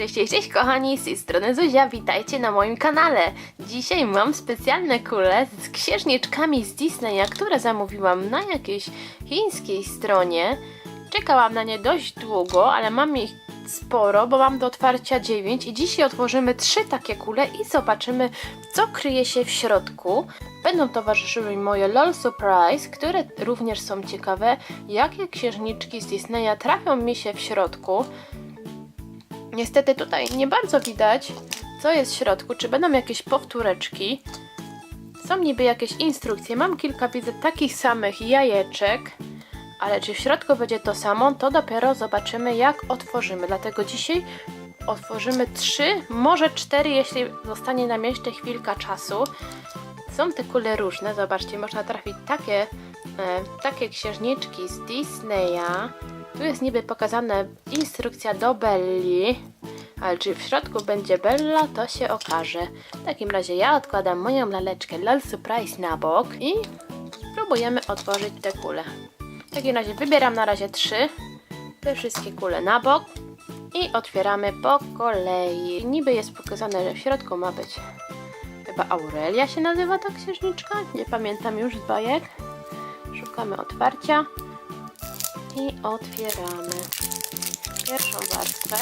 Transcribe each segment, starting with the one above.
Cześć, cześć, kochani, z tej strony Zuzia, witajcie na moim kanale. Dzisiaj mam specjalne kule z księżniczkami z Disneya, które zamówiłam na jakiejś chińskiej stronie. Czekałam na nie dość długo, ale mam ich sporo, bo mam do otwarcia 9 i dzisiaj otworzymy trzy takie kule i zobaczymy, co kryje się w środku. Będą towarzyszyły moje LOL Surprise, które również są ciekawe, jakie księżniczki z Disneya trafią mi się w środku. Niestety tutaj nie bardzo widać, co jest w środku, czy będą jakieś powtóreczki. Są niby jakieś instrukcje. Mam kilka, widzę, takich samych jajeczek, ale czy w środku będzie to samo, to dopiero zobaczymy, jak otworzymy. Dlatego dzisiaj otworzymy trzy, może cztery, jeśli zostanie nam jeszcze chwilka czasu. Są te kule różne, zobaczcie, można trafić takie, takie księżniczki z Disneya. Tu jest niby pokazana instrukcja do Belli, ale czy w środku będzie Bella, to się okaże. W takim razie ja odkładam moją laleczkę LOL Surprise na bok i spróbujemy otworzyć te kule. W takim razie wybieram na razie trzy, te wszystkie kule na bok i otwieramy po kolei. Niby jest pokazane, że w środku ma być chyba Aurelia się nazywa ta księżniczka, nie pamiętam już z bajek. Szukamy otwarcia i otwieramy pierwszą warstwę.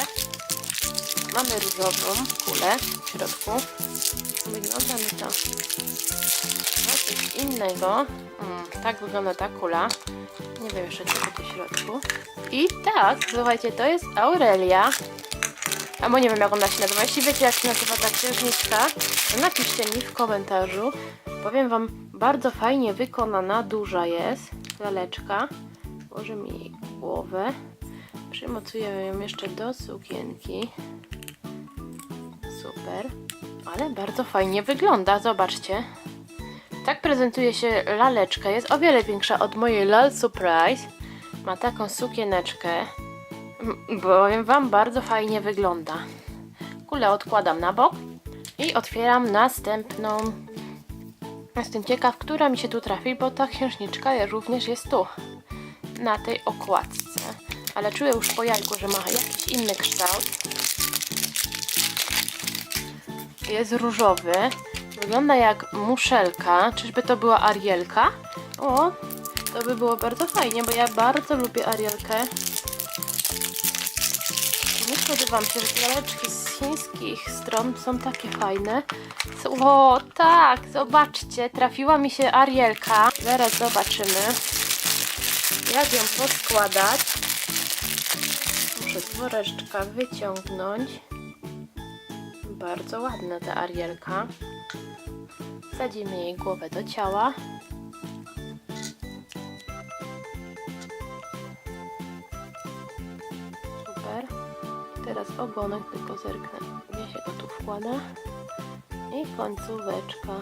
Mamy różową kulę w środku. Wygląda mi to na coś innego. Mm, tak wygląda ta kula. Nie wiem jeszcze co tu w środku. I tak, słuchajcie, to jest Aurelia. Albo nie wiem jak ona się nazywa. Jeśli wiecie jak się nazywa ta księżniczka, to napiszcie mi w komentarzu. Powiem wam, bardzo fajnie wykonana, duża jest laleczka. Włożymy jej głowę. Przymocujemy ją jeszcze do sukienki. Super. Ale bardzo fajnie wygląda, zobaczcie. Tak prezentuje się laleczka. Jest o wiele większa od mojej Lal Surprise. Ma taką sukieneczkę. Powiem wam, bardzo fajnie wygląda. Kulę odkładam na bok i otwieram następną. Jestem ciekaw, która mi się tu trafi, bo ta księżniczka również jest tu na tej okładce. Ale czuję już po jajku, że ma jakiś inny kształt. Jest różowy. Wygląda jak muszelka. Czyżby to była Arielka? O, to by było bardzo fajnie, bo ja bardzo lubię Arielkę. Nie spodziewam się, że laleczki z chińskich stron są takie fajne. O, tak, zobaczcie, trafiła mi się Arielka. Zaraz zobaczymy jak ją poskładać. Muszę z woreczka wyciągnąć. Bardzo ładna ta arielka. Wsadzimy jej głowę do ciała. Teraz ogonek tylko zerknę. Gdzie się go tu wkłada? I końcóweczka.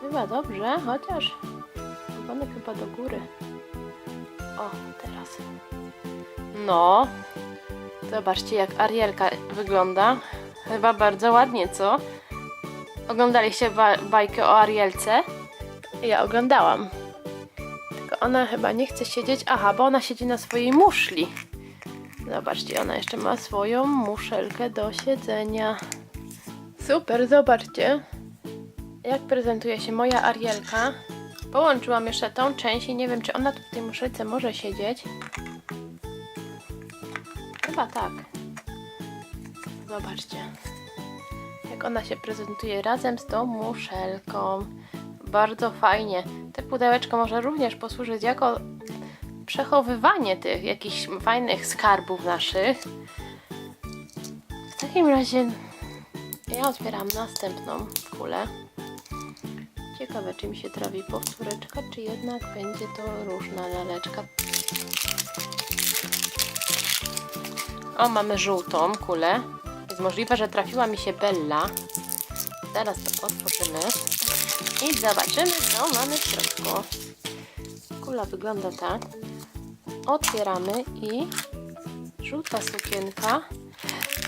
Chyba dobrze, chociaż Ogonek chyba do góry. O, teraz. No. Zobaczcie, jak Arielka wygląda. Chyba bardzo ładnie, co? Oglądaliście ba bajkę o Arielce? Ja oglądałam. Tylko ona chyba nie chce siedzieć. Aha, bo ona siedzi na swojej muszli. Zobaczcie, ona jeszcze ma swoją muszelkę do siedzenia. Super, zobaczcie. Jak prezentuje się moja Arielka. Połączyłam jeszcze tą część i nie wiem, czy ona tu w tej muszelce może siedzieć. Chyba tak. Zobaczcie. Jak ona się prezentuje razem z tą muszelką. Bardzo fajnie. Te pudełeczko może również posłużyć jako przechowywanie tych jakichś fajnych skarbów naszych. W takim razie ja otwieram następną kulę. Ciekawe, czy mi się trafi powtóreczka, czy jednak będzie to różna laleczka. O, mamy żółtą kulę. Jest możliwe, że trafiła mi się Bella. Zaraz to otworzymy. I zobaczymy, co mamy w środku. Kula wygląda tak. Otwieramy i żółta sukienka.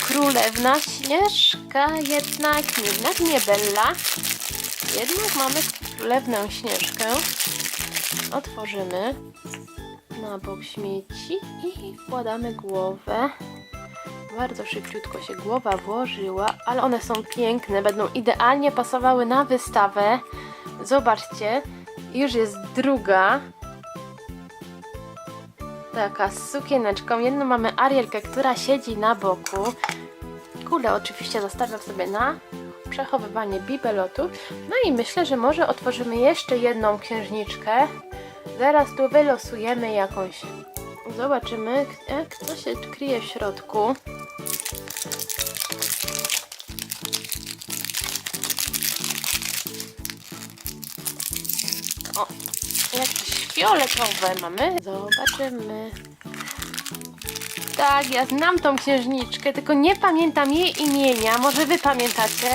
Królewna Śnieżka, jednak, jednak nie Bella. Jednak mamy królewną śnieżkę. Otworzymy na bok śmieci i wkładamy głowę. Bardzo szybciutko się głowa włożyła, ale one są piękne, będą idealnie pasowały na wystawę. Zobaczcie, już jest druga. Taka z sukieneczką. Jedną mamy Arielkę, która siedzi na boku. Kulę oczywiście zostawiam sobie na przechowywanie bibelotu. No i myślę, że może otworzymy jeszcze jedną księżniczkę. Zaraz tu wylosujemy jakąś. Zobaczymy, k- e, się kryje w środku. O, jakieś fioletowe mamy. Zobaczymy. Tak, ja znam tą księżniczkę, tylko nie pamiętam jej imienia. Może wy pamiętacie?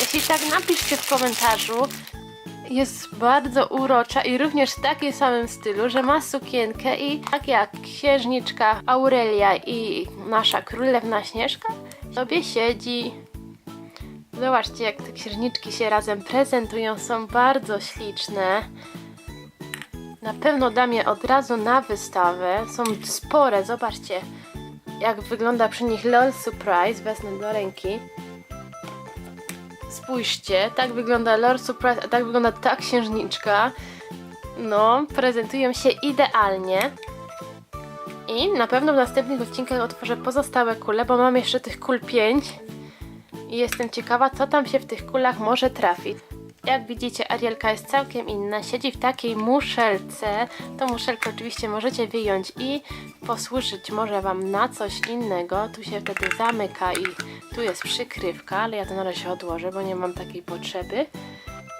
Jeśli tak, napiszcie w komentarzu. Jest bardzo urocza i również w takim samym stylu, że ma sukienkę i tak jak księżniczka Aurelia i nasza królewna Śnieżka sobie siedzi. Zobaczcie, jak te księżniczki się razem prezentują, są bardzo śliczne. Na pewno dam je od razu na wystawę. Są spore, zobaczcie jak wygląda przy nich LOL Surprise. Wezmę do ręki. Spójrzcie, tak wygląda LOL Surprise, a tak wygląda ta księżniczka. No, prezentują się idealnie. I na pewno w następnych odcinkach otworzę pozostałe kule, bo mam jeszcze tych kul 5. I jestem ciekawa, co tam się w tych kulach może trafić. Jak widzicie, Arielka jest całkiem inna. Siedzi w takiej muszelce. Tą muszelkę oczywiście możecie wyjąć i posłużyć może Wam na coś innego. Tu się wtedy zamyka i tu jest przykrywka, ale ja to na razie odłożę, bo nie mam takiej potrzeby.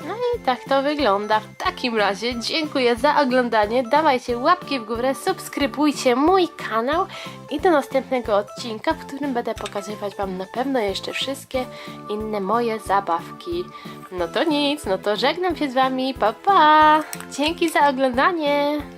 No i tak to wygląda. W takim razie dziękuję za oglądanie. Dawajcie łapki w górę, subskrybujcie mój kanał i do następnego odcinka, w którym będę pokazywać Wam na pewno jeszcze wszystkie inne moje zabawki. No to nic, no to żegnam się z Wami. Pa pa! Dzięki za oglądanie!